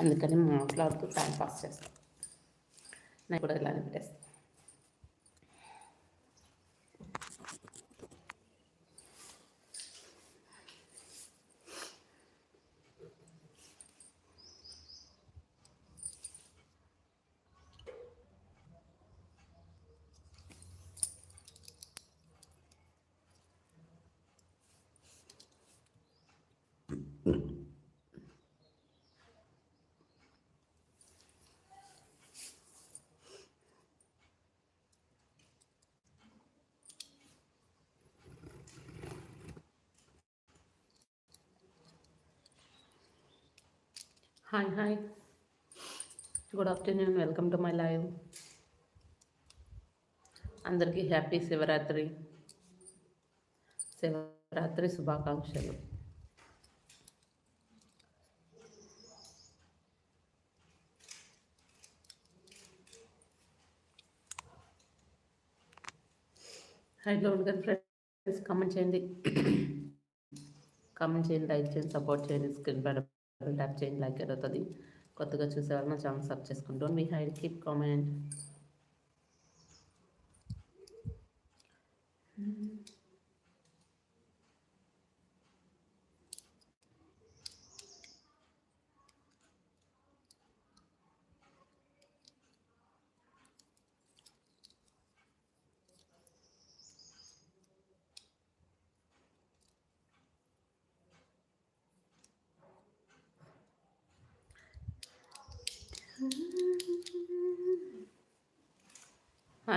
అందుకని మాట్లాడుతూ time pass చేస్తాను నాకు కూడా ఇలానే పెట్టేస్తాను hi hi. Good afternoon welcome to my live. అందరికీ హ్యాపీ శివరాత్రి. శివరాత్రి శుభాకాంక్షలు. హాయ్ గౌడ్ ఫ్రెండ్స్ కామెంట్ చేయండి. కామెంట్ చేయండి లైక్ చేయండి సపోర్ట్ చేయండి స్క్రీన్ పైన ట్యాప్ చేయండి లైక్ అవుతుంది కొత్తగా చూసే వాళ్ళని ఛానల్ సబ్ చేసుకుంటాం మీ hide keep comment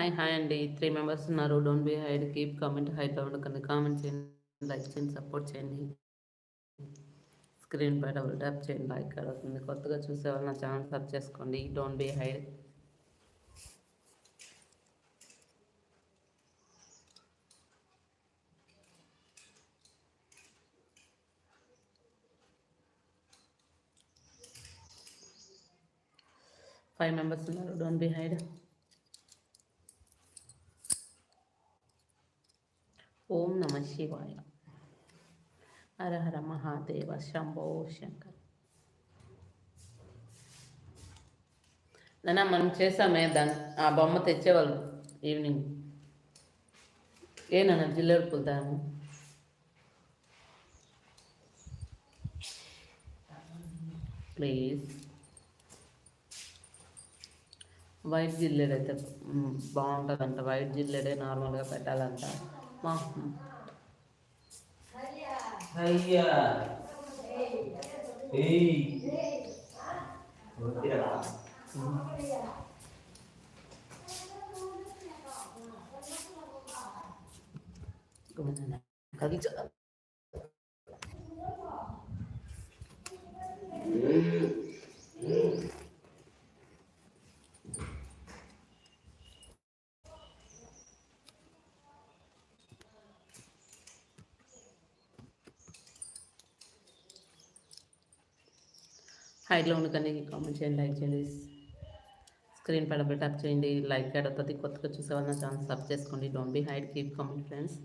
hi hi అండి. త్రీ మెంబర్స్ ఉన్నారు. Don't be hide keep comment hide ఉండకండి కామెంట్ చేయండి లైక్ చేయండి సపోర్ట్ చేయండి. స్క్రీన్ పై డబుల్ ట్యాప్ చేయండి లైక్ అవుతుంది కొత్తగా చూసే వాళ్ళు నా ఛానల్ సబ్ చేసుకోండి. Don't be hide five members ఉన్నారు. డోంట్ బి హైడ్ ఓం నమ శివాయ. హర హర మహాదేవ శంభో శంకర్. నాన్న మనం చేసామే దాన్ని. ఆ బొమ్మ తెచ్చేవాళ్ళు ఈవినింగ్. ఏ జిల్లెరు జిల్లేడు పుల్తాము. ప్లీజ్. వైట్ జిల్లెడ్ అయితే బాగుంటుందంట. వైట్ జిల్లెడే నార్మల్గా పెట్టాలంట. 봐. 응. 하이야. 에이. 어디라? 그러면 가기 전 음. 음. హైట్లో ఉండకని కామెంట్ చేయండి లైక్ చేయండి స్క్రీన్ పైన ట్యాప్ చేయండి లైక్ యాడ్ అవుతుంది కొత్తగా చూసే వాళ్ళ ఛానల్ సబ్ చేసుకోండి. Don't be hide keep comment friends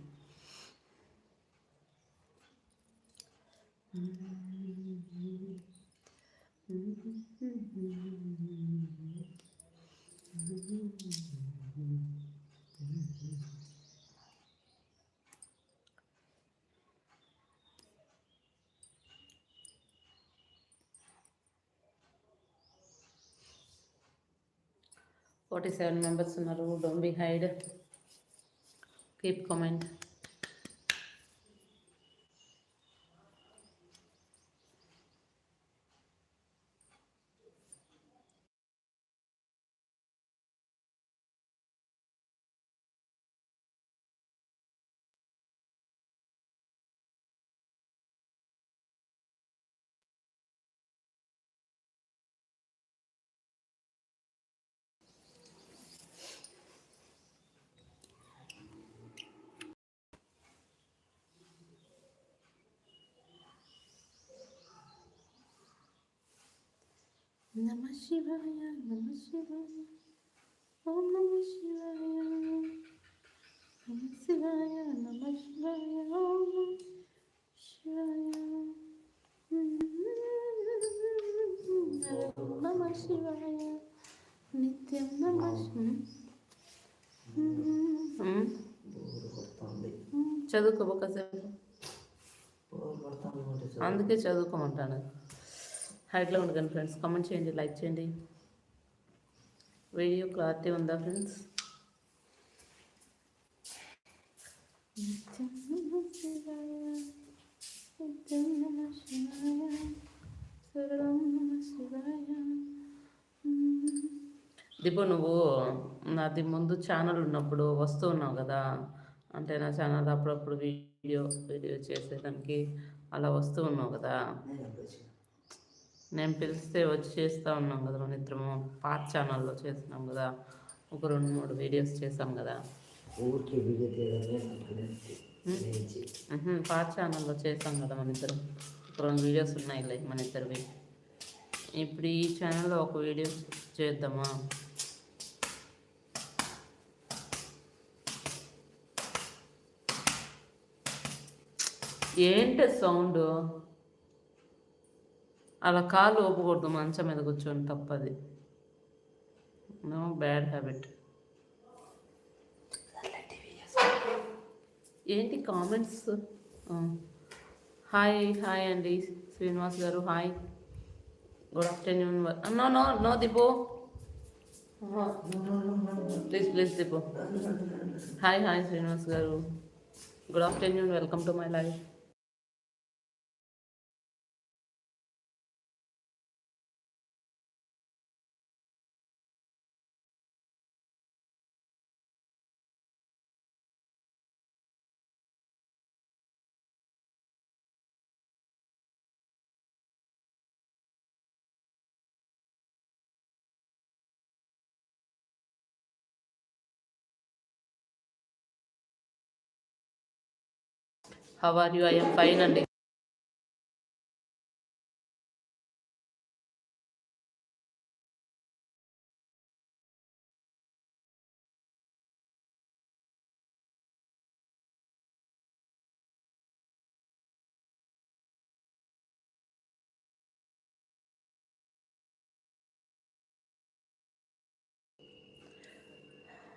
forty seven members ఉన్నారు. Don't be hide keep comment నమ శివాయ నమ శివాయ. ఓం నమ శివాయ. నమ శివాయ నమ శివాయ. ఓం శివాయ. నమ శివాయ. నిత్యం నమ చదువుకో ఒకసేపు అందుకే చదువుకోమంటాను. హైట్లో ఉండగాను ఫ్రెండ్స్. కామెంట్ చేయండి లైక్ చేయండి. వీడియో క్లారిటీ ఉందా ఫ్రెండ్స్? దీపో నువ్వు నాది ముందు ఛానల్ ఉన్నప్పుడు వస్తూ ఉన్నావు కదా. అంటే నా ఛానల్ అప్పుడప్పుడు వీడియో వీడియో చేసేదానికి అలా వస్తూ ఉన్నావు కదా. నేను పిలిస్తే వచ్చి చేస్తూ ఉన్నాం కదా మన ఇద్దరము. పాత ఛానల్లో చేస్తున్నాం కదా. ఒక రెండు మూడు వీడియోస్ చేసాం కదా. పాత ఛానల్లో చేసాం కదా మన ఇద్దరం. ఒక రెండు వీడియోస్ ఉన్నాయిలే మన ఇద్దరివి. ఇప్పుడు ఈ ఛానల్లో ఒక వీడియో చేద్దామా? ఏంటి సౌండ్? అలా కాలు ఊపకూడదు మంచం మీద కూర్చొని తప్పది. నో బ్యాడ్ హ్యాబిట్ ఏంటి కామెంట్స్ హాయ్ హాయ్ అండి. శ్రీనివాస్ గారు hi good afternoon no no no దిపో please please దిపో హాయ్ హాయ్ శ్రీనివాస్ గారు. Good afternoon welcome to my life how are you I'm fine అండి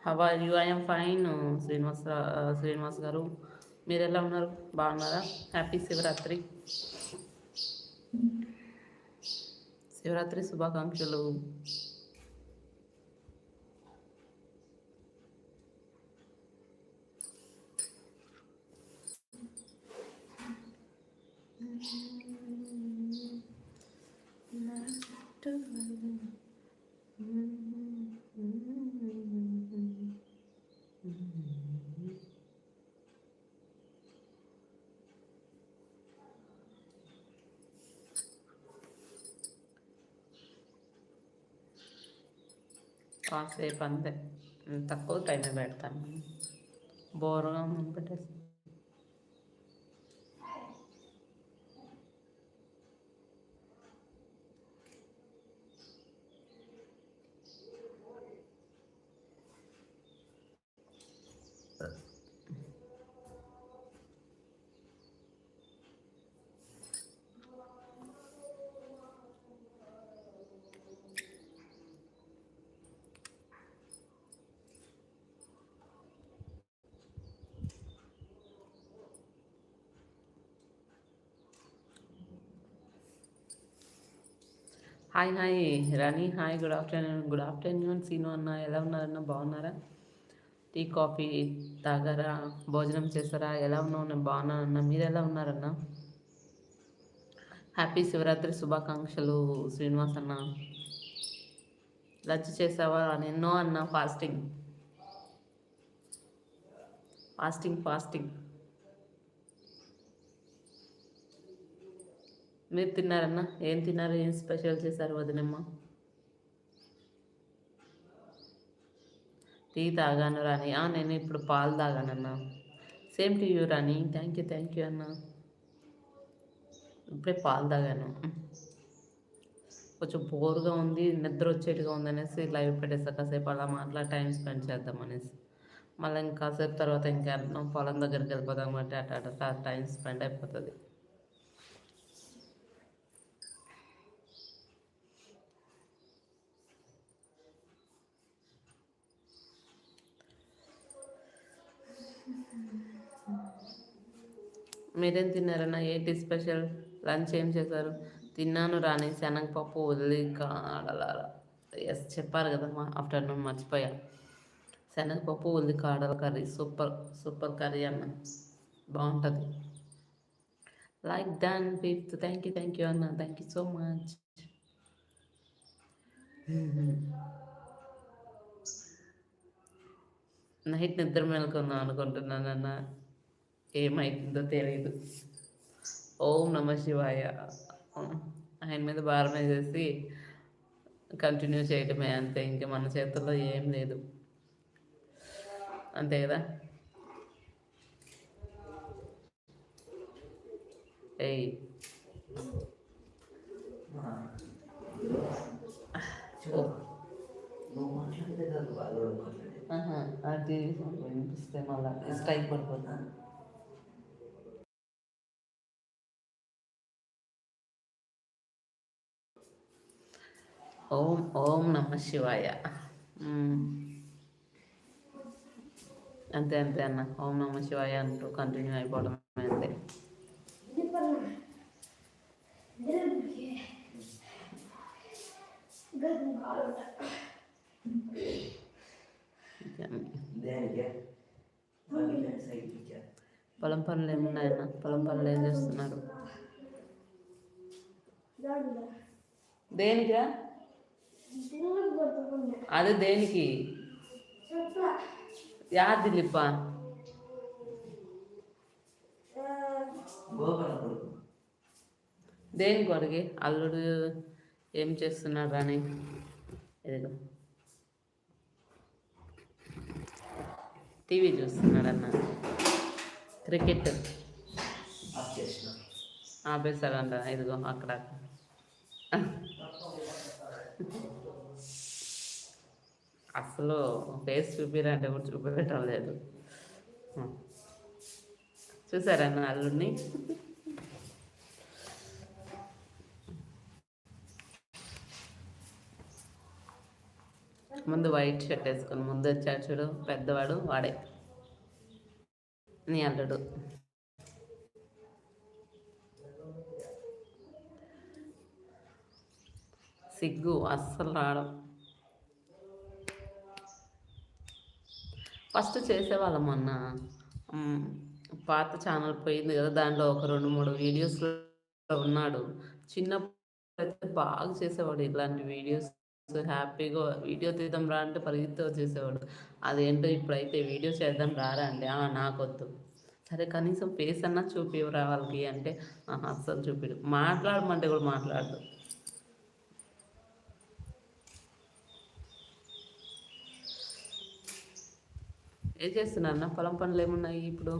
how are you I'm fine Srinivas Srinivas garu మీరు ఎలా ఉన్నారు? బాగున్నారా? Happy Shivaratri. Shivaratri శుభాకాంక్షలు. కాసేపు అంతే తక్కువ టైమే పెడతాను. బోర్గా పెట్టేసి. Hi hi. Rani hi. Good afternoon. Good afternoon. Seenu అన్న ఎలా ఉన్నారన్న? బాగున్నారా? టీ కాఫీ తాగారా? భోజనం చేస్తారా ఎలా ఉన్నావు? నేను బాగున్నానన్న మీరు ఎలా ఉన్నారన్న? హ్యాపీ శివరాత్రి శుభాకాంక్షలు శ్రీనివాస్ అన్న. లంచ్ చేసావా ఎన్నో అన్న ఫాస్టింగ్. Fasting fasting. మీరు తిన్నారన్నా? ఏం తిన్నారు? ఏం స్పెషల్ చేశారు వదినమ్మ? టీ తాగాను రాని నేను ఇప్పుడు పాలు తాగానన్నా. Same to you Rani thank you thank you అన్న. ఇప్పుడే పాలు తాగాను. కొంచెం బోర్గా ఉంది నిద్ర వచ్చేట్టుగా ఉందనేసి లైవ్ పెట్టేస్తా కాసేపు అలా మాట్లాడి టైం స్పెండ్ చేద్దాం అనేసి. మళ్ళీ ఇంకాసేపు తర్వాత ఇంకా పొలం దగ్గరికి వెళ్ళిపోదాం కాబట్టి అట్లా అట్లా టైం స్పెండ్ అయిపోతుంది. మీరేం తిన్నారన్న? ఏంటి స్పెషల్? లంచ్ ఏం చేశారు? తిన్నాను రాని శనగపప్పు వదిలి కాడలాల ఎస్ చెప్పారు కదమ్మా ఆఫ్టర్నూన్ మర్చిపోయా. శనగపప్పు ఉల్లి కాడల కర్రీ. సూపర్ సూపర్ కర్రీ అన్న. బాగుంటుంది. Like than fifth thank you thank you అన్న. Thank you so much night నిద్ర మేలుకుందాం అనుకుంటున్నాను అన్న ఏమైతుందో తెలియదు ఓం నమ శివాయ. ఆయన మీద భారం వేసేసి కంటిన్యూ చేయటమే అంతే ఇంకా మన చేతుల్లో ఏం లేదు. అంతే కదా? ఏయ్. అది వినిపిస్తే మళ్ళీ స్ట్రైక్ పడిపోతుంది. ఓం ఓం నమ శివాయ. అంతే అంతే అన్న. ఓం నమ శివాయ అంటూ కంటిన్యూ అయిపోవడం అంతే. పొలం పనులు ఏమున్నాయన్న? పొలం పనులు ఏం చేస్తున్నారు? దేనికిరా? అది దేనికి? యాది లిప్ప. దేని కొడుకు? దేనికి అల్లుడు ఏం చేస్తున్నాడు అని ఇదిగో టీవీ చూస్తున్నాడు అన్న. క్రికెట్. ఆఫ్ చేసిన ఇదిగో అక్కడ. అసలు ఫేస్ చూపిరంటే కూడా చూపించడం లేదు. చూసారన్న అల్లుడిని? ముందు వైట్ షర్ట్ వేసుకొని ముందు వచ్చాడు చూడు పెద్దవాడు వాడే. నీ అల్లుడు. సిగ్గు అస్సలు రావడం. ఫస్ట్ చేసేవాళ్ళం అన్న మ్, పాత ఛానల్ పోయింది కదా దాంట్లో ఒక రెండు మూడు వీడియోస్లో ఉన్నాడు. చిన్నప్పుడు అయితే బాగా చేసేవాడు ఇలాంటి వీడియోస్. హ్యాపీగా వీడియో తీద్దాం రా అంటే పరిగెత్తి చేసేవాడు. అదేంటో ఇప్పుడైతే వీడియో చేద్దాం రారా "ఆ, నాకొద్దు. సరే కనీసం ఫేస్ అన్నా చూపివరా వాళ్ళకి? అంటే "ఆహా, అస్సలు చూపిడు. మాట్లాడమంటే కూడా మాట్లాడదు. ఏం చేస్తున్నారన్న పొలం పనులు ఏమున్నాయి ఇప్పుడు?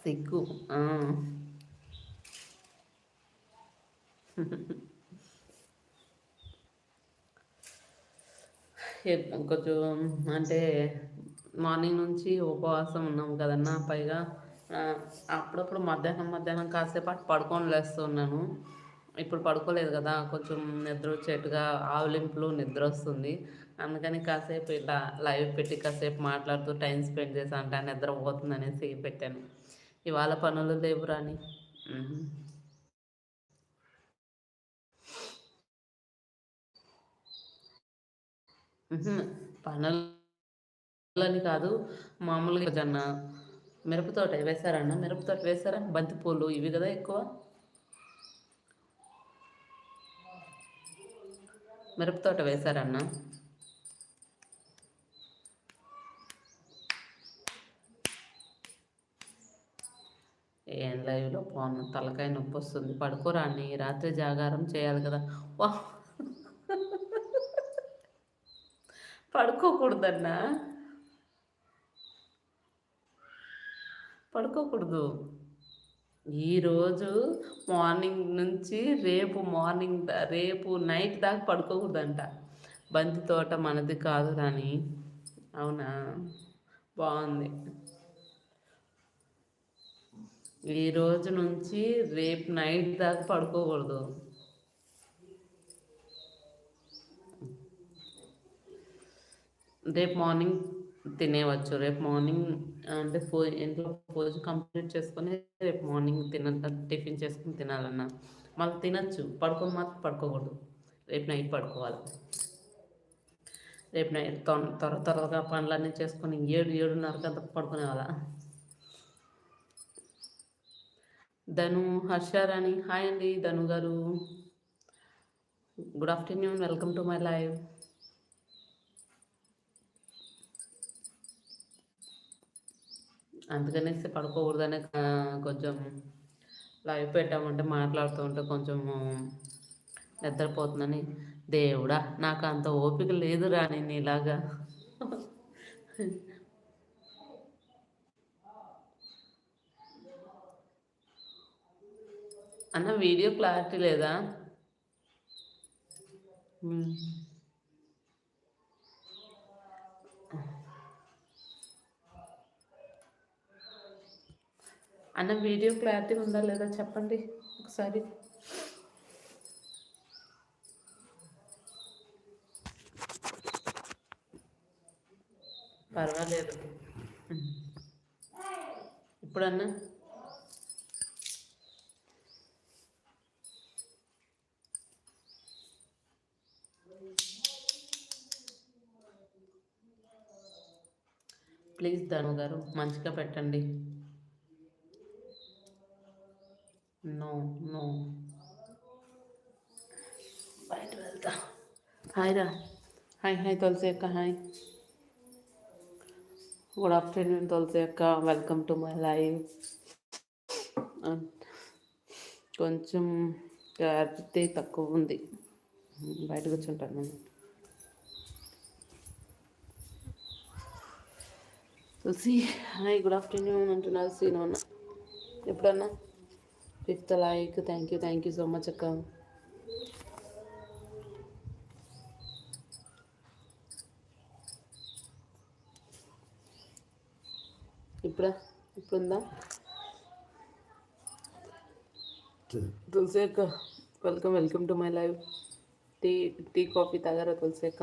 సిగ్గు. కొంచెం అంటే మార్నింగ్ నుంచి ఉపవాసం ఉన్నాం కదన్నా పైగా అప్పుడప్పుడు మధ్యాహ్నం మధ్యాహ్నం కాసేపు అటు పడుకొని లేస్తున్నాను. ఇప్పుడు పడుకోలేదు కదా కొంచెం నిద్ర వచ్చేట్టుగా ఆవులింపులు నిద్ర వస్తుంది. అందుకని కాసేపు ఇలా లైవ్ పెట్టి కాసేపు మాట్లాడుతూ టైం స్పెండ్ చేసా అంటే నిద్ర పోతుంది అనేసి పెట్టాను. ఇవాళ పనులు లేవు రాని. పనులని కాదు మామూలుగా జొన్న మిరపతోట వేశారన్న మిరపతోట వేశారా? బంతిపూలు ఇవి కదా ఎక్కువ? మిరపతోట వేశారన్న. ఏం లైవ్లో పోను తలకాయ నొప్పి వస్తుంది. పడుకోరాన్ని రాత్రి జాగారం చేయాలి కదా. వా. పడుకోకూడదన్నా. పడుకోకూడదు. ఈరోజు మార్నింగ్ నుంచి రేపు మార్నింగ్ దా- రేపు నైట్ దాకా పడుకోకూడదంట. బంతి తోట మనది కాదు రాని అవునా? బాగుంది. ఈ రోజు నుంచి రేపు నైట్ దాకా పడుకోకూడదు. రేపు మార్నింగ్ తినేవచ్చు. రేపు మార్నింగ్ అంటే పూ ఇంట్లో పూజ కంప్లీట్ చేసుకొని రేపు మార్నింగ్ తిన టిఫిన్ చేసుకుని తినాలన్నా మళ్ళీ తినచ్చు. పడుకొని మాత్రం పడుకోకూడదు. రేపు నైట్ పడుకోవాలి. రేపు నైట్ తొం- త్వర త్వరగా పనులన్నీ చేసుకొని ఏడు ఏడున్నరకు అంత పడుకునే వాళ్ళ ధను హర్షారాణి హాయ్ అండి. ధను గారు good afternoon. Welcome to my live. అందుకనేసి పడుకోకూడదనే కొంచెం లైవ్ పెట్టామంటే మాట్లాడుతూ ఉంటే కొంచెం నిద్రపోతుందని. దేవుడా నాకు అంత ఓపిక లేదు రాని నీలాగా అన్న వీడియో క్లారిటీ లేదా? అన్న వీడియో క్లారిటీ ఉందా లేదా చెప్పండి ఒకసారి. పర్వాలేదు. ఇప్పుడన్నా? ప్లీజ్ ధను గారు మంచిగా పెట్టండి. నో. బయట వెళ్తా. హాయ్ రా. హాయ్ హాయ్ తులసి అక్క హాయ్. గుడ్ ఆఫ్టర్నూన్ తులసి అక్క వెల్కమ్ టు మై లైవ్. కొంచెం క్లారిటీ తక్కువ ఉంది. బయట కూర్చుంటాను నేను. తులసి హాయ్ గుడ్ ఆఫ్టర్నూన్ అంటున్నారు సీను అన్న ఎప్పుడన్నా? Fifth like thank you thank you so much అక్క ఇప్పుడా? ఇప్పుడుందా తులసి అక్క welcome welcome to my live tea tea coffee తాగారా తులసి అక్క?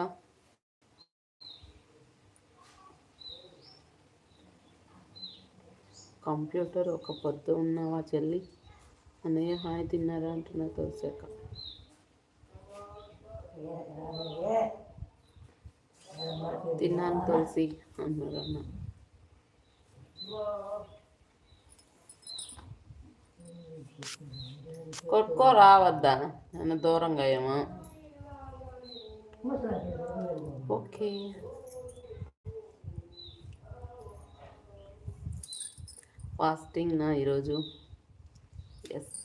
కంప్యూటర్ ఒక పొద్దు ఉన్నావా చెల్లి? అన్నయ్య హాయ్ తిన్నారా? అంటున్నారు తోసాక తిన్నాను తులసి అన్నారు అన్న. కొట్టుకో రావద్దా? నన్ను దూరంగా ఏమో ఓకే. ఫాస్టింగ్ నా ఈరోజు. ఎస్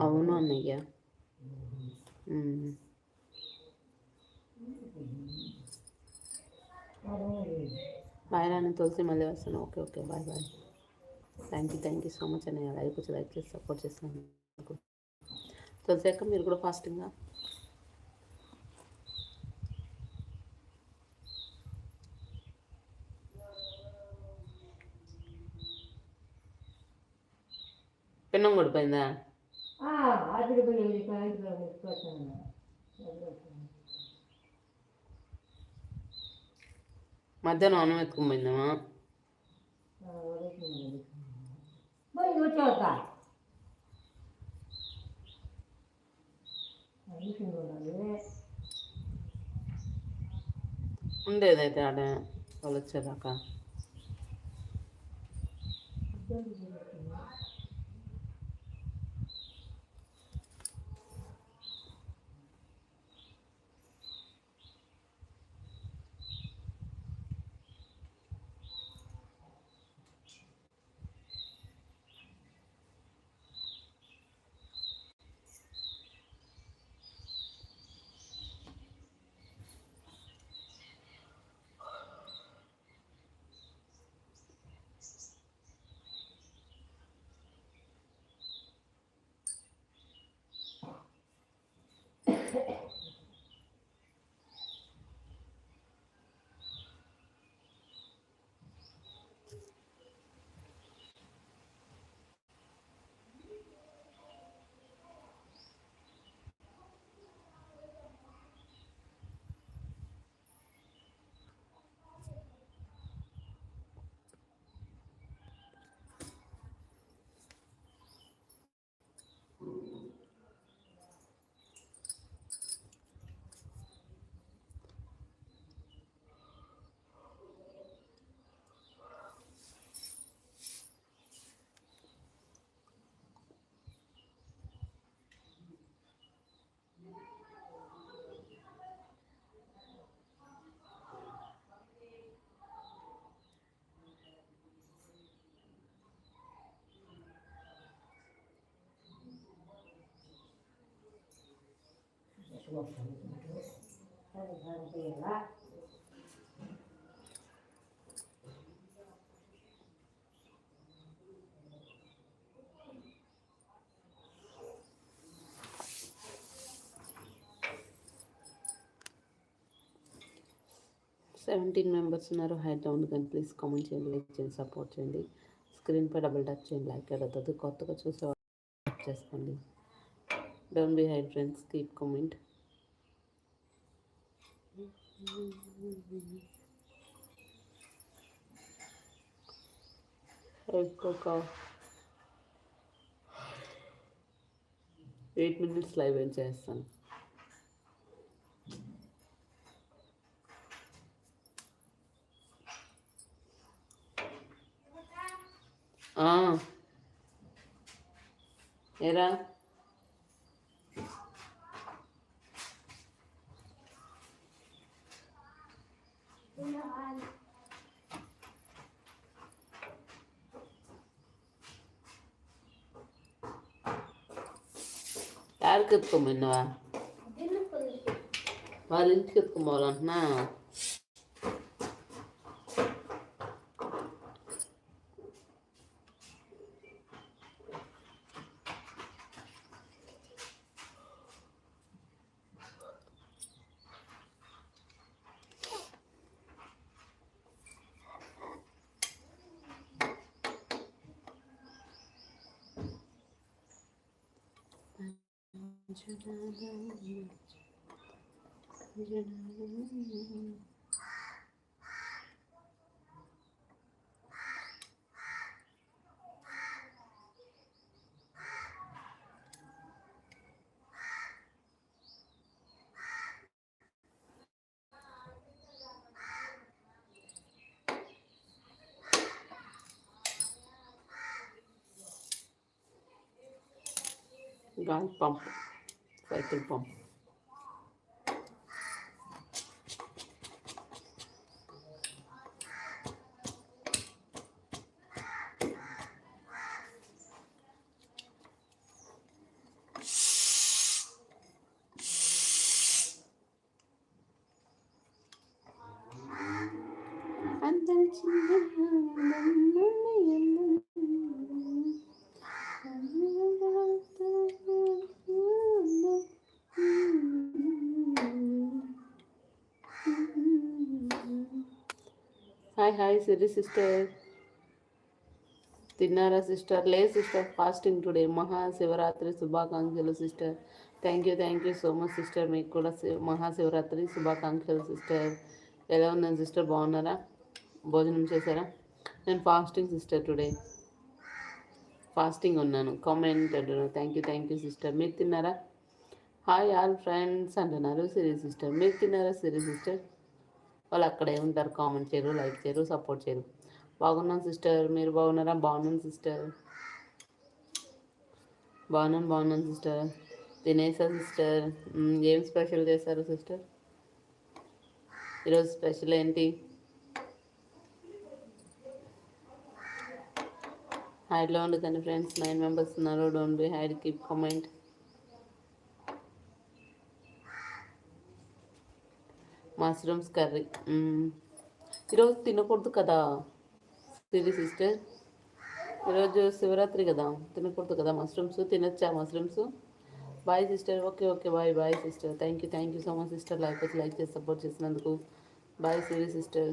అవును అన్నయ్య మ్మ్. బాయ్ రాని తులసి మళ్ళీ వస్తాను okay okay bye bye thank you thank you so much అన్నయ్య లైక్ వచ్చి లైక్ చేసి సపోర్ట్ చేసినందుకు తులసి అక్క మీరు కూడా ఫాస్టింగా పిన్నం పడిపోయిందా మధ్యాహ్నం అన్నం ఎత్తుకుని ഉണ്ട് ഇതായിട്ട് അവിടെ ഒളിച്ചതാക്കാം సెవెంటీన్ మెంబర్స్ ఉన్నారు. హైట్ డౌన్ కానీ ప్లీజ్ కామెంట్ చేయండి లైక్ చేయండి సపోర్ట్ చేయండి. స్క్రీన్పై డబుల్ టచ్ చేయండి లైక్ అడుగుతుంది కొత్తగా చూసే చేసుకోండి. Don't be hide friends keep comment ఇంకొక ఎయిట్ మినిట్స్ లైవ్ ఏం చేస్తాను. ఎరా యాడికి ఎత్తుకోమన్నావా వాళ్ళ ఇంటికి ఎత్తుకోవాలంటున్నా galpam Vai ter bom. Hi sister. తిన్నారా సిస్టర్? లే సిస్టర్ ఫాస్టింగ్ టుడే. మహాశివరాత్రి శుభాకాంక్షలు sister. Thank you thank you so much sister. మీకు కూడా మహాశివరాత్రి శుభాకాంక్షలు సిస్టర్. ఎలా ఉన్నాను సిస్టర్? బాగున్నారా? భోజనం చేశారా? నేను ఫాస్టింగ్ సిస్టర్ టుడే. ఫాస్టింగ్ ఉన్నాను. Comment thank you thank you sister. మీరు తిన్నారా? హాయ్ ఆల్ ఫ్రెండ్స్ అంటున్నారు. సిరీ సిస్టర్. మీరు తిన్నారా సిరీ సిస్టర్? వాళ్ళు అక్కడే ఉంటారు. కామెంట్ చేయరు లైక్ చేయరు సపోర్ట్ చేయరు. బాగున్నాను సిస్టర్. మీరు బాగున్నారా? బాగున్నాను సిస్టర్. బాగున్నాను బాగున్నాను సిస్టర్. తినేసా సిస్టర్. ఏం స్పెషల్ చేశారు సిస్టర్? ఈరోజు స్పెషల్ ఏంటి? హైడ్లో ఉండదండి ఫ్రెండ్స్. నైన్ మెంబర్స్ ఉన్నారు. Don't be hide keep comment mushrooms curry. ఈరోజు తినకూడదు కదా సిరి సిస్టర్? ఈరోజు శివరాత్రి కదా తినకూడదు కదా మష్రూమ్స్? తినొచ్చా mushrooms? Bye sister. Okay okay bye bye sister. Thank you thank you so much sister like like చేసి సపోర్ట్ చేసినందుకు. Bye Siri sister.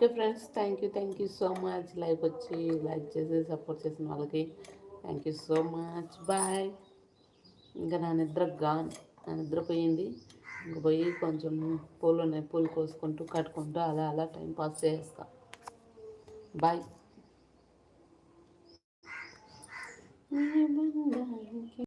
Okay friends thank you thank you so much like వచ్చి like చేసి support చేసిన వాళ్ళకి thank you so much bye ఇంకా నా నిద్ర gone నా నిద్ర పోయింది. ఇంకా పోయి కొంచెం పూలు ఉన్నాయి పూలు కోసుకుంటూ కట్టుకుంటూ అలా అలా టైం పాస్ చేస్తా. బాయ్